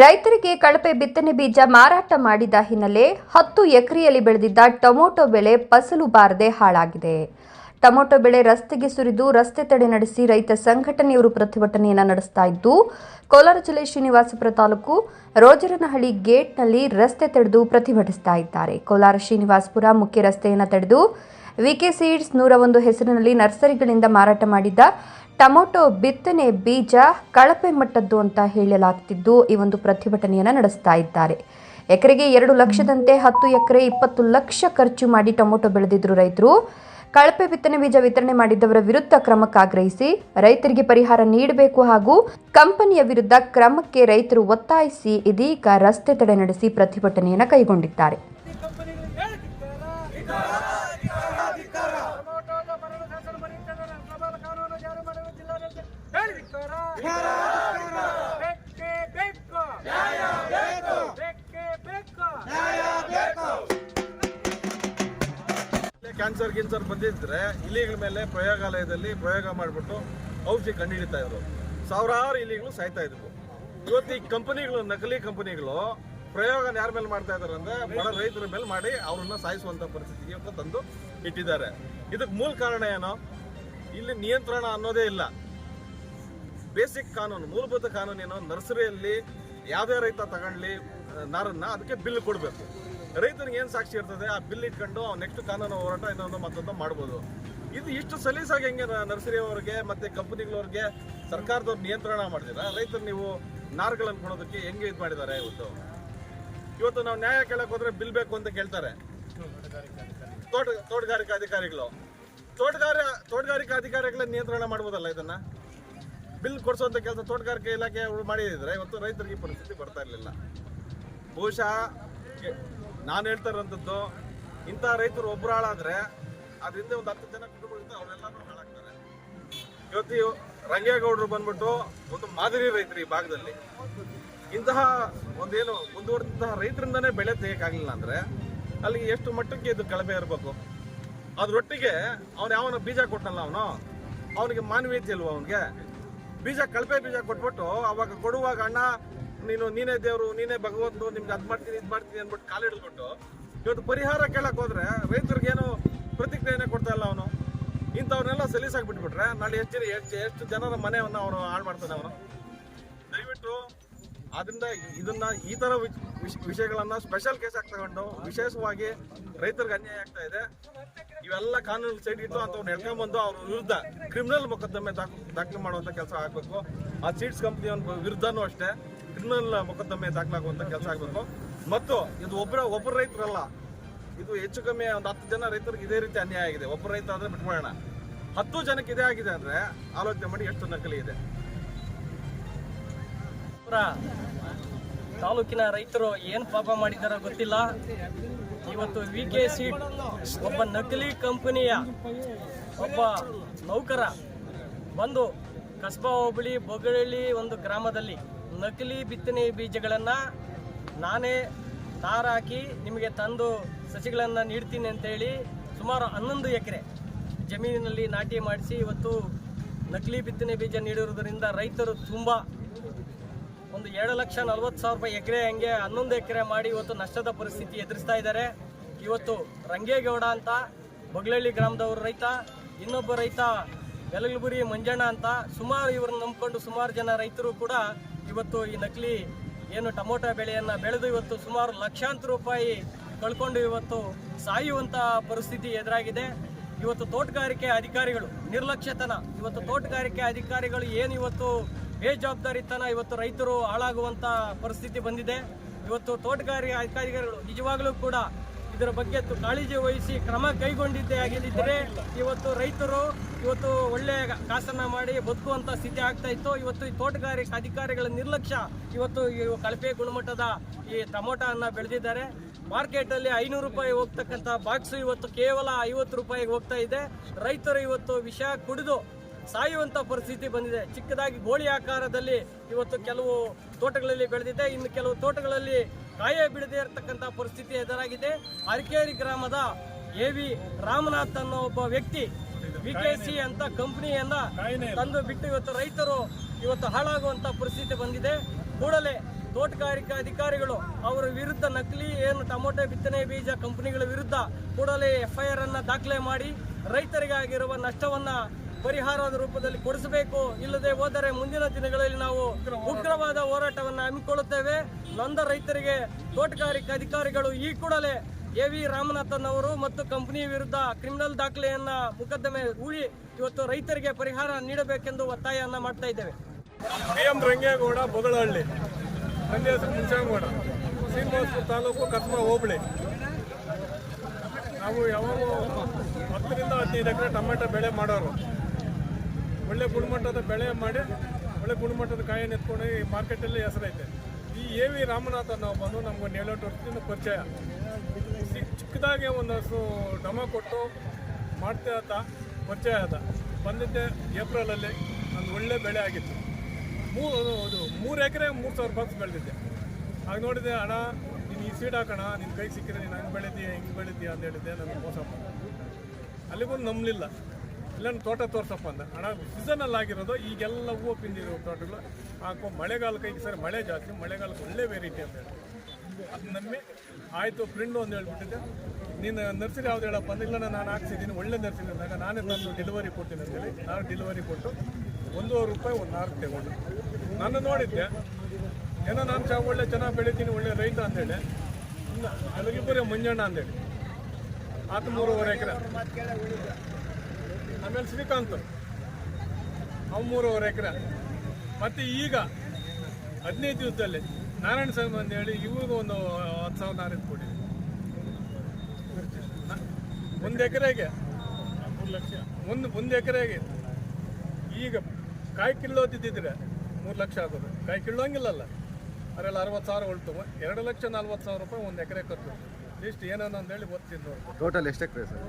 ರೈತರಿಗೆ ಕಳಪೆ ಬಿತ್ತನೆ ಬೀಜ ಮಾರಾಟ ಮಾಡಿದ ಹಿನ್ನೆಲೆ ಹತ್ತು ಎಕರೆಯಲ್ಲಿ ಬೆಳೆದಿದ್ದ ಟೊಮೊಟೊ ಬೆಳೆ ಫಸಲು ಬಾರದೆ ಹಾಳಾಗಿದೆ. ಟೊಮೊಟೊ ಬೆಳೆ ರಸ್ತೆಗೆ ಸುರಿದು ರಸ್ತೆ ತಡೆ ನಡೆಸಿ ರೈತ ಸಂಘಟನೆಯವರು ಪ್ರತಿಭಟನೆಯನ್ನು ನಡೆಸ್ತಾ ಇದ್ದು, ಕೋಲಾರ ಜಿಲ್ಲೆ ಶ್ರೀನಿವಾಸಪುರ ತಾಲೂಕು ರೋಜರನಹಳ್ಳಿ ಗೇಟ್ನಲ್ಲಿ ರಸ್ತೆ ತಡೆದು ಪ್ರತಿಭಟಿಸ್ತಾ ಇದ್ದಾರೆ. ಕೋಲಾರ ಶ್ರೀನಿವಾಸಪುರ ಮುಖ್ಯ ರಸ್ತೆಯನ್ನು ತಡೆದು ವಿಕೆ ಸೀಡ್ಸ್ ನೂರ ಒಂದು ಹೆಸರಿನಲ್ಲಿ ನರ್ಸರಿಗಳಿಂದ ಮಾರಾಟ ಮಾಡಿದ್ದ ಟೊಮೊಟೊ ಬಿತ್ತನೆ ಬೀಜ ಕಳಪೆ ಮಟ್ಟದ್ದು ಅಂತ ಹೇಳಲಾಗ್ತಿದ್ದು ಈ ಒಂದು ಪ್ರತಿಭಟನೆಯನ್ನು ನಡೆಸ್ತಾ ಇದ್ದಾರೆ. ಎಕರೆಗೆ ಎರಡು ಲಕ್ಷದಂತೆ ಹತ್ತು ಎಕರೆ, ಇಪ್ಪತ್ತು ಲಕ್ಷ ಖರ್ಚು ಮಾಡಿ ಟೊಮೊಟೊ ಬೆಳೆದಿದ್ರು ರೈತರು. ಕಳಪೆ ಬಿತ್ತನೆ ಬೀಜ ವಿತರಣೆ ಮಾಡಿದ್ದವರ ವಿರುದ್ಧ ಕ್ರಮಕ್ಕಾಗ್ರಹಿಸಿ ರೈತರಿಗೆ ಪರಿಹಾರ ನೀಡಬೇಕು ಹಾಗೂ ಕಂಪನಿಯ ವಿರುದ್ಧ ಕ್ರಮಕ್ಕೆ ರೈತರು ಒತ್ತಾಯಿಸಿ ಇದೀಗ ರಸ್ತೆ ತಡೆ ನಡೆಸಿ ಪ್ರತಿಭಟನೆಯನ್ನು ಕೈಗೊಂಡಿದ್ದಾರೆ. ಕ್ಯಾನ್ಸರ್ ಗಿನ್ಸರ್ ಬಂದಿದ್ರೆ ಇಲಿಗಳ ಮೇಲೆ ಪ್ರಯೋಗಾಲಯದಲ್ಲಿ ಪ್ರಯೋಗ ಮಾಡಿಬಿಟ್ಟು ಔಷಧಿ ಕಂಡುಹಿಡಿತಾ ಇದ್ರು. ಸಾವಿರಾರು ಇಲಿಗಳು ಸಾಯ್ತಾ ಇದ್ವು. ಇವತ್ತು ಈ ಕಂಪನಿಗಳು, ನಕಲಿ ಕಂಪನಿಗಳು ಪ್ರಯೋಗ ಯಾರ ಮೇಲೆ ಮಾಡ್ತಾ ಇದಾರೆ ಅಂದ್ರೆ ಬಡ ರೈತರ ಮೇಲೆ ಮಾಡಿ ಅವ್ರನ್ನ ಸಾಯಿಸುವಂತ ಪರಿಸ್ಥಿತಿಗೆ ಇವತ್ತು ತಂದು ಇಟ್ಟಿದ್ದಾರೆ. ಇದಕ್ಕೆ ಮೂಲ ಕಾರಣ ಏನು? ಇಲ್ಲಿ ನಿಯಂತ್ರಣ ಅನ್ನೋದೇ ಇಲ್ಲ. ಬೇಸಿಕ್ ಕಾನೂನು, ಮೂಲಭೂತ ಕಾನೂನು ಏನೋ? ನರ್ಸರಿಯಲ್ಲಿ ಯಾವುದೇ ರೈತ ನಾರನ್ನು ನಾರನ್ನ ಅದಕ್ಕೆ ಬಿಲ್ ಕೊಡಬೇಕು. ರೈತನಿಗೆ ಏನು ಸಾಕ್ಷಿ ಇರ್ತದೆ? ಆ ಬಿಲ್ ಇಟ್ಕೊಂಡು ನೆಕ್ಸ್ಟ್ ಕಾನೂನು ಹೋರಾಟ ಇನ್ನೊಂದು ಮತ್ತೊಂದು ಮಾಡ್ಬೋದು. ಇದು ಇಷ್ಟು ಸಲೀಸಾಗಿ ಹೆಂಗೆ ನರ್ಸರಿ ಅವ್ರಿಗೆ ಮತ್ತೆ ಕಂಪನಿಗಳವ್ರಿಗೆ ಸರ್ಕಾರದವ್ರು ನಿಯಂತ್ರಣ ಮಾಡಿದಿರ ರೈತರು ನೀವು ನಾರುಗಳನ್ನು ಕೊಡೋದಕ್ಕೆ ಹೆಂಗೆ ಇದು ಮಾಡಿದ್ದಾರೆ ಇವತ್ತು? ಇವತ್ತು ನಾವು ನ್ಯಾಯ ಕೇಳಕ್ಕೆ ಹೋದ್ರೆ ಬಿಲ್ ಬೇಕು ಅಂತ ಕೇಳ್ತಾರೆ. ತೋಟ, ತೋಟಗಾರಿಕಾ ಅಧಿಕಾರಿಗಳು. ತೋಟಗಾರ, ತೋಟಗಾರಿಕಾ ಅಧಿಕಾರಿಗಳ ನಿಯಂತ್ರಣ ಮಾಡ್ಬೋದಲ್ಲ ಇದನ್ನ? ಬಿಲ್ ಕೊಡಿಸುವಂತ ಕೆಲಸ ತೋಟಗಾರಿಕೆ ಇಲಾಖೆ ಅವರು ಮಾಡಿದ್ರೆ ಇವತ್ತು ರೈತರಿಗೆ ಪರಿಸ್ಥಿತಿ ಬರ್ತಾ ಇರಲಿಲ್ಲ. ಬಹುಶಃ ನಾನು ಹೇಳ್ತಾ ಇರೋಂಥದ್ದು, ಇಂಥ ರೈತರು ಒಬ್ಬರು ಹಾಳಾದ್ರೆ ಅದರಿಂದ ಒಂದು ಹತ್ತು ಜನ ಕುಟುಂಬಗಳಿಂದ ಅವರೆಲ್ಲರೂ ಹಾಳಾಗ್ತಾರೆ. ಇವತ್ತು ಇವ್ ರಂಗೇಗೌಡರು ಬಂದ್ಬಿಟ್ಟು ಒಂದು ಮಾದರಿ ರೈತರು ಈ ಭಾಗದಲ್ಲಿ. ಇಂತಹ ಒಂದೇನು, ಮುಂದುವರೆದಂತಹ ರೈತರಿಂದನೇ ಬೆಳೆ ತೆಗಿಯಕ್ಕಾಗಲಿಲ್ಲ ಅಂದ್ರೆ ಅಲ್ಲಿಗೆ ಎಷ್ಟು ಮಟ್ಟಕ್ಕೆ ಇದು ಕಳಪೆ ಇರಬೇಕು? ಅದ್ರೊಟ್ಟಿಗೆ ಅವ್ನು ಯಾವನ ಬೀಜ ಕೊಟ್ಟಲ್ಲ ಅವನು? ಅವನಿಗೆ ಮಾನವೀಯತೆ ಇಲ್ವ ಅವನಿಗೆ? ಬೀಜ ಕಳಪೆ ಬೀಜ ಕೊಟ್ಬಿಟ್ಟು ಅವಾಗ ಕೊಡುವಾಗ ಅಣ್ಣ ನೀನು, ನೀನೇ ದೇವರು, ನೀನೇ ಭಗವಂತು ನಿಮ್ಗೆ ಅದ್ ಮಾಡ್ತೀನಿ, ಇದು ಮಾಡ್ತೀನಿ ಅಂದ್ಬಿಟ್ಟು ಹಿಡಿದ್ಬಿಟ್ಟು ಇವತ್ತು ಪರಿಹಾರ ಕೇಳಕ್ ಹೋದ್ರೆ ರೈತರಿಗೇನು ಪ್ರತಿಕ್ರಿಯೆನೇ ಕೊಡ್ತಾ ಇಲ್ಲ ಅವನು. ಇಂಥವ್ರನ್ನೆಲ್ಲ ಸಲೀಸಾಗಿ ಬಿಟ್ಬಿಟ್ರೆ ನಾಳೆ ಎಷ್ಟು ಜನ, ಎಷ್ಟು ಎಷ್ಟು ಜನರ ಮನೆಯನ್ನ ಅವನು ಹಾಳು ಮಾಡ್ತಾನೆ ಅವನು. ದಯವಿಟ್ಟು ಅದರಿಂದ ಇದನ್ನ ಈ ತರ ವಿಷಯಗಳನ್ನ ಸ್ಪೆಷಲ್ ಕೇಸ್ ಆಗಿ ತಗೊಂಡು ವಿಶೇಷವಾಗಿ ರೈತರಿಗೆ ಅನ್ಯಾಯ ಆಗ್ತಾ ಇದೆ. ಇವೆಲ್ಲ ಕಾನೂನು ಸೈಡ್ ಇಟ್ಟು ಅಂತವ್ನ ಎಳ್ಕೊಂಡ್ಬಂದು ಅವ್ರ ವಿರುದ್ಧ ಕ್ರಿಮಿನಲ್ ಮೊಕದ್ದಮೆ ದಾಖಲು ಮಾಡುವಂತ ಕೆಲಸ ಆಗ್ಬೇಕು. ಆ ಸೀಡ್ಸ್ ಕಂಪ್ನಿ ವಿರುದ್ಧನೂ ಅಷ್ಟೇ. ಕ್ರಿಮಿನಲ್ ಮೊಕದ್ದಮೆ ದಾಖಲಾಗುವಂತ ಕೆಲಸ ಆಗ್ಬೇಕು. ಮತ್ತು ಇದು ಒಬ್ಬರ ಒಬ್ಬರು ರೈತರಲ್ಲ, ಇದು ಹೆಚ್ಚು ಕಮ್ಮಿ ಒಂದು ಹತ್ತು ಜನ ರೈತರಿಗೆ ಇದೇ ರೀತಿ ಅನ್ಯಾಯ ಆಗಿದೆ. ಒಬ್ಬ ರೈತ ಆದ್ರೆ ಬಿಟ್ಕೊಳ್ಳೋಣ ಹತ್ತು ಜನಕ್ಕೆ ಇದೇ ಆಗಿದೆ ಅಂದ್ರೆ ಆಲೋಚನೆ ಮಾಡಿ ಎಷ್ಟು ನಕಲಿ ಇದೆ. ತಾಲೂಕಿನ ರೈತರು ಏನು ಪಾಪ ಮಾಡಿದಾರೋ ಗೊತ್ತಿಲ್ಲ. ಇವತ್ತು ವಿ ಕೆ ಸೀಟ್ ಒಬ್ಬ ನಕಲಿ ಕಂಪನಿಯ ಒಬ್ಬ ನೌಕರ ಬಂದು ಕಸ್ಬಾ ಹೋಬಳಿ ಬೊಗಳಳ್ಳಿ ಒಂದು ಗ್ರಾಮದಲ್ಲಿ ನಕಲಿ ಬಿತ್ತನೆ ಬೀಜಗಳನ್ನು ನಾನೇ ತಾರಾಕಿ ನಿಮಗೆ ತಂದು ಸಸಿಗಳನ್ನು ನೀಡ್ತೀನಿ ಅಂತೇಳಿ ಸುಮಾರು ಹನ್ನೊಂದು ಎಕರೆ ಜಮೀನಿನಲ್ಲಿ ನಾಟಿ ಮಾಡಿಸಿ ಇವತ್ತು ನಕಲಿ ಬಿತ್ತನೆ ಬೀಜ ನೀಡಿರುವುದರಿಂದ ರೈತರು ತುಂಬ ಒಂದು ಎರಡು ಲಕ್ಷ ನಲ್ವತ್ತು ಸಾವಿರ ರೂಪಾಯಿ ಎಕರೆ ಹಂಗೆ ಹನ್ನೊಂದು ಎಕರೆ ಮಾಡಿ ಇವತ್ತು ನಷ್ಟದ ಪರಿಸ್ಥಿತಿ ಎದುರಿಸ್ತಾ ಇದ್ದಾರೆ. ಇವತ್ತು ರಂಗೇಗೌಡ ಅಂತ ಬಗ್ಲಹಳ್ಳಿ ಗ್ರಾಮದವರು ರೈತ, ಇನ್ನೊಬ್ಬ ರೈತ ಯಲಗಲಬುರಿ ಮಂಜಣ್ಣ ಅಂತ ಸುಮಾರು ಇವ್ರನ್ನ ನಂಬಿಕೊಂಡು ಸುಮಾರು ಜನ ರೈತರು ಕೂಡ ಇವತ್ತು ಈ ನಕಲಿ ಏನು ಟೊಮೊಟೊ ಬೆಳೆಯನ್ನು ಬೆಳೆದು ಇವತ್ತು ಸುಮಾರು ಲಕ್ಷಾಂತರ ರೂಪಾಯಿ ಕಳ್ಕೊಂಡು ಇವತ್ತು ಸಾಯುವಂಥ ಪರಿಸ್ಥಿತಿ ಎದುರಾಗಿದೆ. ಇವತ್ತು ತೋಟಗಾರಿಕೆ ಅಧಿಕಾರಿಗಳು, ನಿರ್ಲಕ್ಷ್ಯತನ, ಇವತ್ತು ತೋಟಗಾರಿಕೆ ಅಧಿಕಾರಿಗಳು ಏನು ಇವತ್ತು ಬೇಜವಾಬ್ದಾರಿತನ ಇವತ್ತು ರೈತರು ಹಾಳಾಗುವಂತ ಪರಿಸ್ಥಿತಿ ಬಂದಿದೆ. ಇವತ್ತು ತೋಟಗಾರಿಕೆ ಅಧಿಕಾರಿಗಳು ನಿಜವಾಗಲೂ ಕೂಡ ಇದರ ಬಗ್ಗೆ ಕಾಳಜಿ ವಹಿಸಿ ಕ್ರಮ ಕೈಗೊಂಡಿದ್ದೇ ಆಗಿದ್ದರೆ ಇವತ್ತು ರೈತರು ಇವತ್ತು ಒಳ್ಳೆಯ ಕಾಸನ್ನ ಮಾಡಿ ಬದುಕುವಂತ ಸ್ಥಿತಿ ಆಗ್ತಾ ಇತ್ತು. ಇವತ್ತು ಈ ತೋಟಗಾರಿಕೆ ಅಧಿಕಾರಿಗಳ ನಿರ್ಲಕ್ಷ್ಯ ಇವತ್ತು ಈ ಕಳಪೆ ಗುಣಮಟ್ಟದ ಈ ಟೊಮೊಟೊ ಅನ್ನ ಬೆಳೆದಿದ್ದಾರೆ. ಮಾರ್ಕೆಟ್ ಅಲ್ಲಿ ಐನೂರು ರೂಪಾಯಿ ಹೋಗ್ತಕ್ಕಂಥ ಬಾಕ್ಸ್ ಇವತ್ತು ಕೇವಲ ಐವತ್ತು ರೂಪಾಯಿಗೆ ಹೋಗ್ತಾ ಇದೆ. ರೈತರು ಇವತ್ತು ವಿಷ ಕುಡಿದು ಸಾಯುವಂತ ಪರಿಸ್ಥಿತಿ ಬಂದಿದೆ. ಚಿಕ್ಕದಾಗಿ ಗೋಳಿ ಆಕಾರದಲ್ಲಿ ಇವತ್ತು ಕೆಲವು ತೋಟಗಳಲ್ಲಿ ಬೆಳೆದಿದೆ. ಇನ್ನು ಕೆಲವು ತೋಟಗಳಲ್ಲಿ ಕಾಯೇ ಬಿಡದೇ ಇರತಕ್ಕಂತ ಪರಿಸ್ಥಿತಿ ಎದುರಾಗಿದೆ. ಅರಕೇರಿ ಗ್ರಾಮದ ಎ ವಿ ರಾಮನಾಥ್ ಅನ್ನೋ ಒಬ್ಬ ವ್ಯಕ್ತಿ ವಿಕೆಸಿ ಅಂತ ಕಂಪನಿಯನ್ನ ತಂದು ಬಿಟ್ಟು ಇವತ್ತು ರೈತರು ಇವತ್ತು ಹಾಳಾಗುವಂತ ಪರಿಸ್ಥಿತಿ ಬಂದಿದೆ. ಕೂಡಲೇ ತೋಟಗಾರಿಕಾ ಅಧಿಕಾರಿಗಳು ಅವರ ವಿರುದ್ಧ ನಕಲಿ ಏನು ಟೊಮೊಟೊ ಬಿತ್ತನೆ ಬೀಜ ಕಂಪನಿಗಳ ವಿರುದ್ಧ ಕೂಡಲೇ ಎಫ್ಐಆರ್ ಅನ್ನ ದಾಖಲೆ ಮಾಡಿ ರೈತರಿಗಾಗಿರುವ ನಷ್ಟವನ್ನ ಪರಿಹಾರದ ರೂಪದಲ್ಲಿ ಕೊಡಿಸಬೇಕು, ಇಲ್ಲದೆ ಹೋದರೆ ಮುಂದಿನ ದಿನಗಳಲ್ಲಿ ನಾವು ಉಗ್ರವಾದ ಹೋರಾಟವನ್ನು ಹಮ್ಮಿಕೊಳ್ಳುತ್ತೇವೆ. ನೊಂದ ರೈತರಿಗೆ, ತೋಟಗಾರಿಕೆ ಅಧಿಕಾರಿಗಳು ಈ ಕೂಡಲೇ ಎ ವಿ ರಾಮನಾಥನ್ ಅವರು ಮತ್ತು ಕಂಪನಿ ವಿರುದ್ಧ ಕ್ರಿಮಿನಲ್ ದಾಖಲೆಯನ್ನ ಮುಕದ್ದಮೆ ಹೂಡಿ ಇವತ್ತು ರೈತರಿಗೆ ಪರಿಹಾರ ನೀಡಬೇಕೆಂದು ಒತ್ತಾಯವನ್ನು ಮಾಡ್ತಾ ಇದ್ದೇವೆ. ಎಂ ರಂಗೇಗೌಡ ಬೊಗಳಹಳ್ಳಿ ಶ್ರೀನಿವಾಸಪುರ ತಾಲೂಕು ಕತ್ಮ ಹೋಬಳಿ. ನಾವು ಯಾವಾಗ ಹತ್ತರಿಂದ ಹದಿನೈದು ಎಕರೆ ಟೊಮೆಟೊ ಬೆಳೆ ಮಾಡೋರು. ಒಳ್ಳೆ ಗುಣಮಟ್ಟದ ಬೆಳೆ ಮಾಡಿ, ಒಳ್ಳೆ ಗುಣಮಟ್ಟದ ಕಾಯನ್ನು ಎತ್ಕೊಂಡು ಈ ಮಾರ್ಕೆಟಲ್ಲಿ ಹೆಸರೈತೆ. ಈ ಎ ವಿ ರಾಮನಾಥನ್ ಒಬ್ಬನು ನಮ್ಗೆ ಏಳೆಂಟು ವರ್ಷದಿಂದ ಪರಿಚಯ. ಚಿಕ್ಕದಾಗೆ ಒಂದಷ್ಟು ಡಮ ಕೊಟ್ಟು ಮಾಡ್ತಾ ಅಂತ ಪರಿಚಯ ಆದ. ಬಂದಿದ್ದೆ ಏಪ್ರಿಲಲ್ಲಿ, ಒಂದು ಒಳ್ಳೆ ಬೆಳೆ ಆಗಿತ್ತು. ಮೂರು ಅದು ಮೂರು ಎಕರೆ, ಮೂರು ಸಾವಿರ ರೂಪಾಯಿ ಬೆಳೆದಿದ್ದೆ ಆಗ ನೋಡಿದೆ, ಅಣ್ಣ, ನೀನು ಈ ಸೀಡ್ ಹಾಕೋಣ ನಿನ್ನ ಕೈ ಸಿಕ್ಕಿದ್ರೆ ನೀನು ಹಂಗೆ ಬೆಳಿತೀಯ, ಹಿಂಗೆ ಬೆಳಿತೀಯ ಅಂತ ಹೇಳಿದ್ದೆ ನನಗೆ ಮೋಸ ಮಾಡಿ ಅಲ್ಲಿಗೂ ನಂಬಲಿಲ್ಲ. ಇಲ್ಲ ನನ್ನ ತೋಟ ತೋರ್ಸಪ್ಪ ಅಂದ. ಹಣ ಸೀಸನಲ್ ಆಗಿರೋದು, ಈಗೆಲ್ಲ ಹೂವು ಪಿಂದಿರೋ ತೋಟಗಳು. ಹಾಕೋ ಮಳೆಗಾಲಕ್ಕೆ ಈಗ ಸರಿ, ಮಳೆ ಜಾಸ್ತಿ, ಮಳೆಗಾಲಕ್ಕೆ ಒಳ್ಳೆ ವೆರೈಟಿ ಅಂತ ಹೇಳಿ. ಅದು ಆಯಿತು ಫ್ರೆಂಡು ಒಂದು ಹೇಳ್ಬಿಟ್ಟಿದ್ದೆ. ನೀನು ನರ್ಸರಿ ಯಾವ್ದು ಹೇಳಪ್ಪ ಅಂದ್ರೆ, ಇಲ್ಲ, ನಾನು ಹಾಕ್ಸಿದ್ದೀನಿ, ಒಳ್ಳೆ ನರ್ಸರಿ ಅಂದಾಗ ನಾನೇ ತಂದು ಡೆಲಿವರಿ ಕೊಡ್ತೀನಿ ಅಂತೇಳಿ, ನಾನು ಡೆಲಿವರಿ ಕೊಟ್ಟು ಒಂದೂವರೆ ರೂಪಾಯಿ, ಒಂದು ಆರು ತಗೊಂಡು. ನಾನು ನೋಡಿದ್ದೆ, ಏನೋ ನಾನು ಚಾ ಒಳ್ಳೆ ಚೆನ್ನಾಗಿ ಬೆಳಿತೀನಿ, ಒಳ್ಳೆ ರೈತ ಅಂತೇಳಿ ಇನ್ನು ಬರೀ ಮಂಜಣ್ಣ ಅಂತೇಳಿ ಆತ ಮೂರುವರೆ ಎಕರೆ. ಆಮೇಲೆ ಶ್ರೀಕಾಂತ್ ಅವ್ ಮೂರುವರೆ ಎಕರೆ. ಮತ್ತೆ ಈಗ ಹದಿನೈದು ದಿವಸದಲ್ಲಿ ನಾರಾಯಣ ಸ್ವಾಮಿ ಅಂತ ಹೇಳಿ ಇವ್ರಿಗೂ ಒಂದು ಹತ್ತು ಸಾವಿರ ನಾರಿಂದ ಕೋಟಿ ಒಂದು ಎಕರೆಗೆ ಮೂರು ಲಕ್ಷ. ಒಂದು ಒಂದು ಎಕರೆಗೆ ಈಗ ಕಾಯಿ ಕಿಲ್ಲೋದಿದ್ದಿದ್ರೆ ಮೂರು ಲಕ್ಷ ಆಗೋದು. ಕಾಯಿ ಕಿಲ್ಲೋಂಗಿಲ್ಲಲ್ಲ ಅದರಲ್ಲಿ ಅರವತ್ತು ಸಾವಿರ ಉಳ್ತು. ಎರಡು ಲಕ್ಷ ನಲ್ವತ್ತು ಸಾವಿರ ರೂಪಾಯಿ ಒಂದು ಎಕರೆ ಖರ್ಚು. ಇಷ್ಟು ಏನೇನು ಅಂತೇಳಿ ಗೊತ್ತಿದ್ದು ಟೋಟಲ್ ಎಷ್ಟು ಎಕರೆ ಸರ್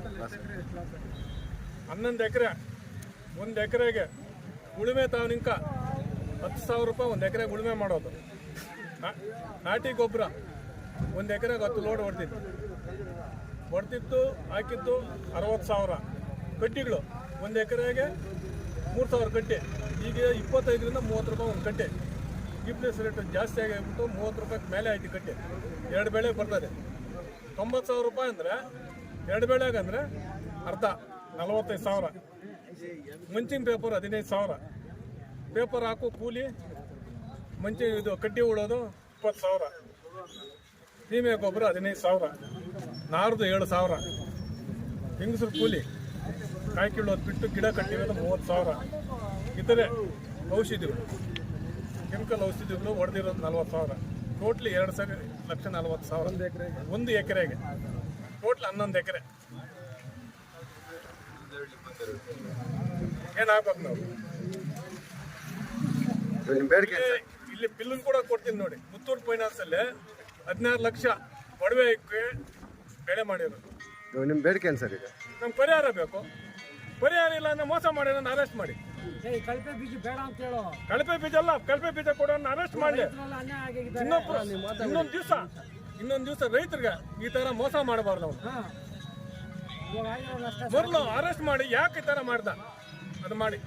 ಹನ್ನೊಂದು ಎಕರೆ, ಒಂದು ಎಕರೆಗೆ ಉಳುಮೆ ತಾವು ನಿಂಕ ಹತ್ತು ಸಾವಿರ ರೂಪಾಯಿ ಒಂದು ಎಕರೆಗೆ ಉಳುಮೆ ಮಾಡೋದು. ನಾಟಿ ಗೊಬ್ಬರ ಒಂದು ಎಕರೆಗೆ ಹತ್ತು ಲೋಡ್ ಹೊಡ್ತಿತ್ತು. ಹೊಡ್ತಿತ್ತು ಹಾಕಿದ್ದು ಅರವತ್ತು ಸಾವಿರ. ಕಟ್ಟಿಗಳು ಒಂದು ಎಕರೆಗೆ ಮೂರು ಸಾವಿರ ಕಟ್ಟೆ ಈಗ ಇಪ್ಪತ್ತೈದರಿಂದ ಮೂವತ್ತು ರೂಪಾಯಿ ಒಂದು ಕಟ್ಟೆ ಗಿಫ್ಟ್ನೆಸ್ ರೇಟ್ ಜಾಸ್ತಿ ಆಗಿಬಿಟ್ಟು ಮೂವತ್ತು ರೂಪಾಯಿ ಮೇಲೆ ಆಯ್ತು ಕಟ್ಟೆ ಎರಡು ಬೆಳೆ ಬರ್ತದೆ. ತೊಂಬತ್ತು ಸಾವಿರ ರೂಪಾಯಿ ಅಂದರೆ, ಎರಡು ಬೆಳೆಗೆ ಅಂದರೆ ಅರ್ಧ. ನಲವತ್ತೈದು ಸಾವಿರ. ಮುಂಚಿನ ಪೇಪರ್ ಹದಿನೈದು ಸಾವಿರ. ಪೇಪರ್ ಹಾಕು, ಕೂಲಿ, ಮುಂಚೆ ಇದು ಕಡ್ಡಿ ಉಳೋದು ಇಪ್ಪತ್ತು ಸಾವಿರ. ಸೀಮೆ ಗೊಬ್ಬರ ಹದಿನೈದು ಸಾವಿರ. ನಾರ್ದು ಏಳು ಸಾವಿರ. ಹೆಂಗಸ್ರ ಕೂಲಿ. ಕಾಯಿ ಕೀಳೋದು ಬಿಟ್ಟು ಗಿಡ ಕಟ್ಟಿರೋದು ಮೂವತ್ತು ಸಾವಿರ. ಇತರೆ ಔಷಧಿಗಳು. ಕೆಮಿಕಲ್ ಔಷಧಿಗಳು ಹೊಡೆದಿರೋದು ನಲ್ವತ್ತು ಸಾವಿರ. ಟೋಟ್ಲಿ ಎರಡು ಸಾವಿರ ಲಕ್ಷ ನಲ್ವತ್ತು ಸಾವಿರ. ಒಂದು ಎಕರೆಗೆ. ಒಂದು ಎಕರೆಗೆ ಟೋಟ್ಲ್ ಹನ್ನೊಂದು ಎಕರೆ. ಏನಾಗ್ಬೇಕು ನಾವು? ಇಲ್ಲಿ- ಇಲ್ಲಿ ಬಿಲ್ ಕೂಡ ಕೊಡ್ತೀನಿ ನೋಡಿ. ಮುತ್ತೂರು ಫೈನಾನ್ಸ್ ಅಲ್ಲಿ ಹದಿನಾರು ಲಕ್ಷ ಒಡವೆ ಇಕ್ಕಿ ಬೆಳೆ ಮಾಡಿರೋದು. ನಿಮ್ ನಿಮ್ಮ ಬೇಡಿಕೆ ಏನು ಸರ್ ಈಗ ನಮ್ಗೆ ಪರಿಹಾರ ಬೇಕು. ಪರಿಹಾರ ಇಲ್ಲ ಅಂದ್ರೆ ಮೋಸ ಮಾಡಿ ನನ್ನ ಅರೆಸ್ಟ್ ಮಾಡಿ. ಕಳಪೆ ಬೀಜ ಬೇಡ ಅಂತ ಹೇಳೋ. ಕಳಪೆ ಬೀಜ ಅಲ್ಲ ಕಳಪೆ ಬೀಜ ಕೊಡೋನ್ನ ಅರೆಸ್ಟ್ ಮಾಡಿ. ಇನ್ನೊಂದು ದಿವಸ ಇನ್ನೊಂದು ದಿವಸ ರೈತರಿಗೆ ಈ ತರ ಮೋಸ ಮಾಡಬಾರ್ದು ಅವ್ನು. ಮೊದಲು ಅರೆಸ್ಟ್ ಮಾಡಿ ಯಾಕೆ ಈ ತರ ಮಾಡ್ದ? ಅದು ಮಾಡಿ.